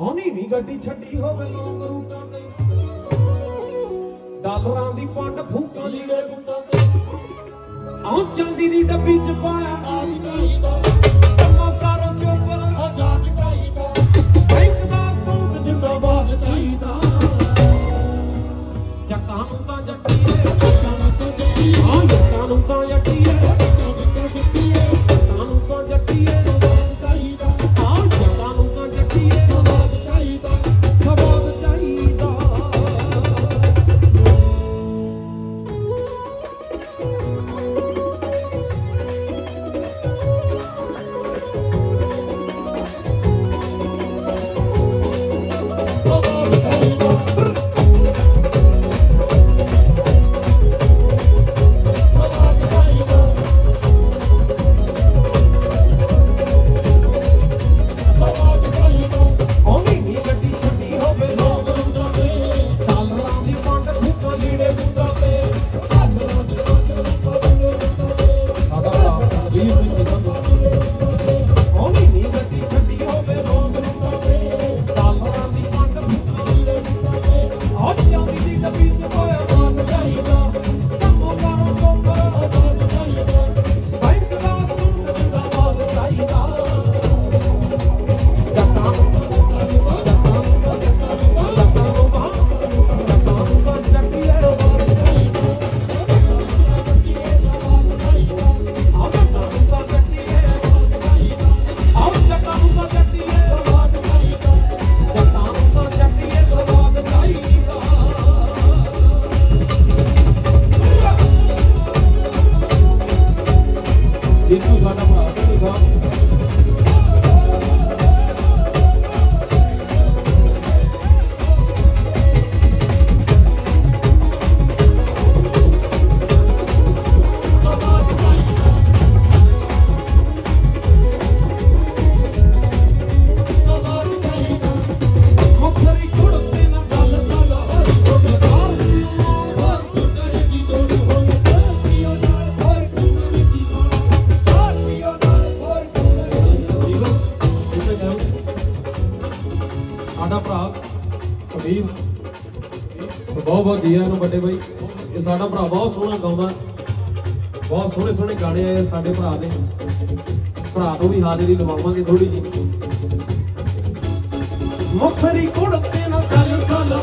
ਆਉਣੀ ਨਹੀਂ ਗੱਡੀ ਛੱਡੀ ਹੋਵੇ ਲੋਕ ਰੂਟਾਂ ਤੇ। ਡਾਲਰਾਂ ਦੀ ਪੰਡ ਫੂਕਾਂ ਦੀ ਡੇ ਬੂਟਾਂ ਤੇ। ਆਉਂ ਚਾਂਦੀ ਦੀ ਡੱਬੀ ਚ ਪਾਇਆ ਆਪ ਚਾਹੀਦਾ। ਕੰਮਾਂ ਕਾਰੋਂ ਚੋਪਰ ਆਜ਼ਾਦ ਚਾਹੀਦਾ। ਬੈਂਕ ਦਾ ਅਕਾਊਂਟ ਜਿੰਦਾਬਾਦ ਚਾਹੀਦਾ। ਜੱਟਾਂ ਨੂੰ ਤਾਂ ਜੱਟੀਏ ਕੰਮ ਤੋਂ ਜੱਟੀ ਹਾਂ ਜੱਟਾਂ ਨੂੰ ਤੋਂ ਆਹ ਚਾਂਦੀ ਦੀ ਜੀਤੂ ਸਾਡਾ ਭਰਾ ਸੰਧੂ ਸਾਹਿਬ ਸਾਡਾ ਭਰਾ ਕਬੀਰ ਸੋ ਬਹੁਤ ਬਹੁਤ ਜੀਆਂ ਨੂੰ ਵੱਡੇ ਬਾਈ। ਇਹ ਸਾਡਾ ਭਰਾ ਬਹੁਤ ਸੋਹਣਾ ਗਾਉਂਦਾ। ਬਹੁਤ ਸੋਹਣੇ ਸੋਹਣੇ ਗਾਣੇ ਆਏ ਸਾਡੇ ਭਰਾ ਦੇ। ਭਰਾ ਤੋਂ ਵੀ ਹਾਜ਼ਰੀ ਲਵਾਵਾਂਗੇ ਥੋੜੀ ਜੀ ਮੁਕਸਰੀ ਕੁੜਤੇ ਨਾ ਗੱਲ ਸਾਡਾ